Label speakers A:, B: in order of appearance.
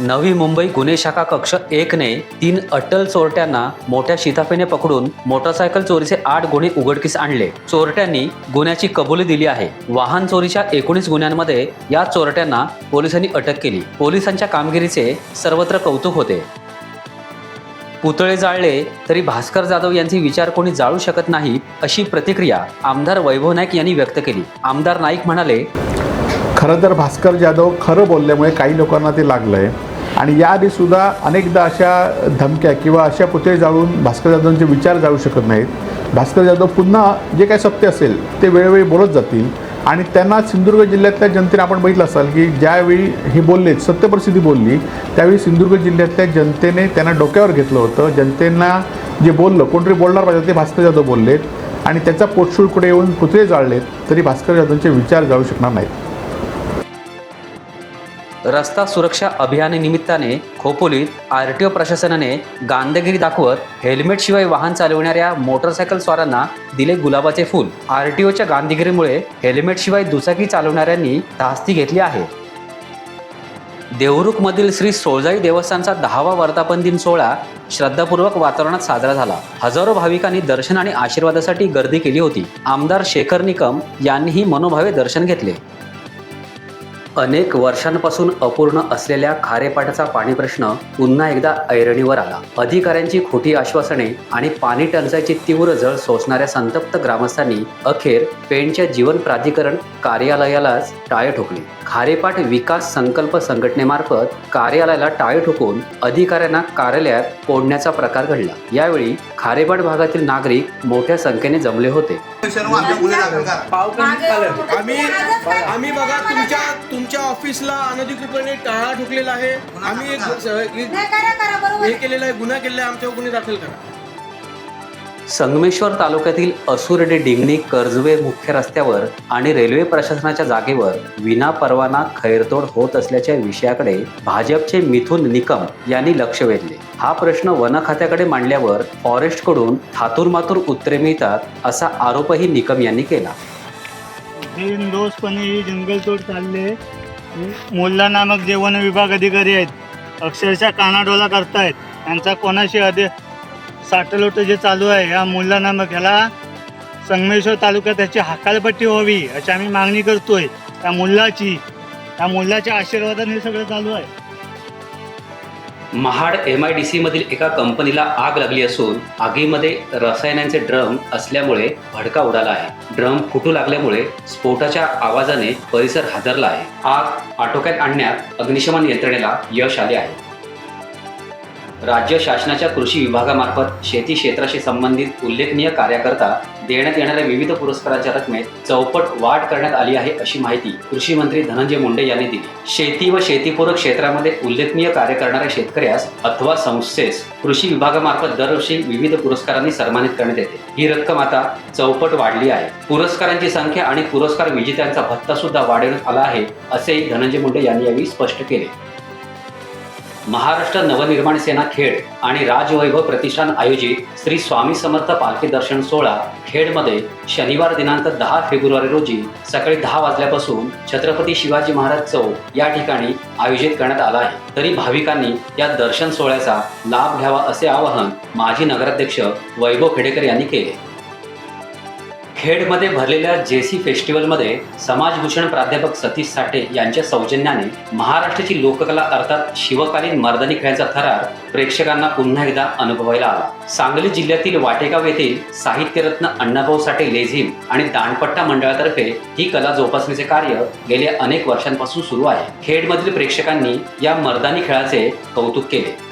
A: नवी मुंबई गुन्हे शाखा कक्ष एकने तीन अटल चोरट्यांना मोठ्या शिताफेने पकडून मोटरसायकल चोरीचे आठ गुन्हे उघडकीस आणले. चोरट्यांनी गुन्ह्याची कबुली दिली आहे. वाहन चोरीच्या एकोणीस गुन्ह्यांमध्ये या चोरट्यांना पोलिसांनी अटक केली. पोलिसांच्या कामगिरीचे सर्वत्र कौतुक होते. पुतळे जाळले तरी भास्कर जाधव यांचे विचार कोणी जाळू शकत नाही अशी प्रतिक्रिया आमदार वैभव नाईक यांनी व्यक्त केली. आमदार नाईक म्हणाले
B: खरं तर भास्कर जाधव खरं बोलल्यामुळे काही लोकांना ते लागलं आहे आणि याआधी सुद्धा अनेकदा अशा धमक्या किंवा अशा पुतळे जाळून भास्कर जाधवांचे विचार जाळू शकत नाहीत. भास्कर जाधव पुन्हा जे काही सत्य असेल ते वेळोवेळी बोलत जातील. आणि त्यांना सिंधुदुर्ग जिल्ह्यातल्या जनतेने आपण बघितलं असाल की ज्यावेळी हे बोलले सत्य बोलली त्यावेळी सिंधुदुर्ग जिल्ह्यातल्या जनतेने त्यांना डोक्यावर घेतलं होतं. जनतेना जे बोललं कोणतरी बोलणार पाहिजे ते भास्कर जाधव बोललेत. आणि त्याचा पोटशूळकडे येऊन पुतळे जाळलेत तरी भास्कर जाधवांचे विचार जाळू शकणार नाहीत.
A: रस्ता सुरक्षा अभियानानिमित्ताने खोपोलीत आर टी ओ प्रशासनाने गांधगिरी दाखवत हेल्मेटशिवाय वाहन चालविणाऱ्या मोटरसायकल स्वारांना दिले गुलाबाचे फूल. आर टी ओच्या गांधीगिरीमुळे हेल्मेटशिवाय दुचाकी चालवणाऱ्यांनी धास्ती घेतली आहे. देवरुखमधील श्री सोळजाई देवस्थानचा दहावा वर्धापन दिन सोहळा श्रद्धापूर्वक वातावरणात साजरा झाला. हजारो भाविकांनी दर्शन आणि आशीर्वादासाठी गर्दी केली होती. आमदार शेखर निकम यांनीही मनोभावे दर्शन घेतले. अनेक वर्षांपासून अपूर्ण असलेल्या खारेपाटाचा पाणी प्रश्न पुन्हा एकदा ऐरणीवर आला. अधिकाऱ्यांची खोटी आश्वासने आणि पाणी टंचाईची तीव्र झळ सोसणाऱ्या संतप्त ग्रामस्थांनी अखेर पेणच्या जीवन प्राधिकरण कार्यालयालाच टाळे ठोकले. खारेपाट विकास संकल्प संघटनेमार्फत कार्यालयाला टाळे ठोकून अधिकाऱ्यांना कार्यालयात पोडण्याचा प्रकार घडला. यावेळी खारेपाट भागातील नागरिक मोठ्या संख्येने जमले होते.
C: आम्ही बघा तुमच्या तुमच्या ऑफिसला अनधिकृतपणे टाळा ठोकलेला आहे. आम्ही एक हे केलेलं आहे गुन्हा केलेला आहे आमच्यावर गुन्हे दाखल करा.
A: संगमेश्वर तालुक्यातील असुर्डे डिंगणी कर्जवे मुख्य रस्त्यावर आणि रेल्वे प्रशासनाच्या जागेवर विना परवाना खैरतोड होत असल्याच्या विषयाकडे भाजपचे मिथुन निकम यांनी लक्ष वेधले. हा प्रश्न वन खात्याकडे मांडल्यावर फॉरेस्टकडून थातूरमातूर उत्तरे मिळतात असा आरोपही निकम यांनी केला.
D: बिनदोषपणे ही जंगलतोड चालले मुल्ला नामक जे वन विभाग अधिकारी आहेत. अक्षरशः कानाडोला करतायत. यांचा कोणाशी अधि साठलोट जे चालू आहे या मुल्ला नामक ह्याला संगमेश्वर तालुक्यात त्याची हकालपट्टी व्हावी अशी आम्ही मागणी करतोय. त्या मुल्लाची त्या मुल्लाच्या आशीर्वादाने हे सगळं चालू आहे.
A: Mahad M I D C मधील एका कंपनीला आग लागली असून आगीमध्ये रसायनांचे ड्रम असल्यामुळे भडका उडाला आहे. ड्रम फुटू लागल्यामुळे स्फोटाच्या आवाजाने परिसर हादरला आहे. आग आटोक्यात आणण्यात अग्निशमन यंत्रणेला यश आले आहे. राज्य शासनाच्या कृषी विभागामार्फत शेती क्षेत्राशी संबंधित उल्लेखनीय कार्याकरता देण्यात येणाऱ्या विविध पुरस्काराच्या रकमेत चौपट वाढ करण्यात आली आहे अशी माहिती कृषी मंत्री धनंजय मुंडे यांनी दिली. शेती व शेतीपूरक क्षेत्रामध्ये उल्लेखनीय कार्य करणाऱ्या शेतकऱ्यास अथवा संस्थेस कृषी विभागामार्फत दरवर्षी विविध पुरस्कारांनी सन्मानित करण्यात येते. ही रक्कम आता चौपट वाढली आहे. पुरस्कारांची संख्या आणि पुरस्कार विजेत्यांचा भत्ता सुद्धा वाढवण्यात आला आहे असेही धनंजय मुंडे यांनी यावेळी स्पष्ट केले. महाराष्ट्र नवनिर्माण सेना खेड आणि राजवैभव प्रतिष्ठान आयोजित श्री स्वामी समर्थ पालखी दर्शन सोहळा खेडमध्ये शनिवार दिनांक दहा फेब्रुवारी रोजी सकाळी दहा वाजल्यापासून छत्रपती शिवाजी महाराज चौक या ठिकाणी आयोजित करण्यात आला आहे. तरी भाविकांनी या दर्शन सोहळ्याचा लाभ घ्यावा असे आवाहन माजी नगराध्यक्ष वैभव खेडेकर यांनी केले. खेडमध्ये भरलेल्या जेसी फेस्टिवलमध्ये समाजभूषण प्राध्यापक सतीश साठे यांच्या सौजन्याने महाराष्ट्राची लोककला अर्थात शिवकालीन मर्दानी खेळाचा थरार प्रेक्षकांना पुन्हा एकदा अनुभवायला आला. सांगली जिल्ह्यातील वाटेगाव येथील साहित्यरत्न अण्णाभाऊ साठे लेझिम आणि दांडपट्टा मंडळातर्फे ही कला जोपासण्याचे कार्य गेल्या अनेक वर्षांपासून सुरू आहे. खेडमधील प्रेक्षकांनी या मर्दानी खेळाचे कौतुक केले.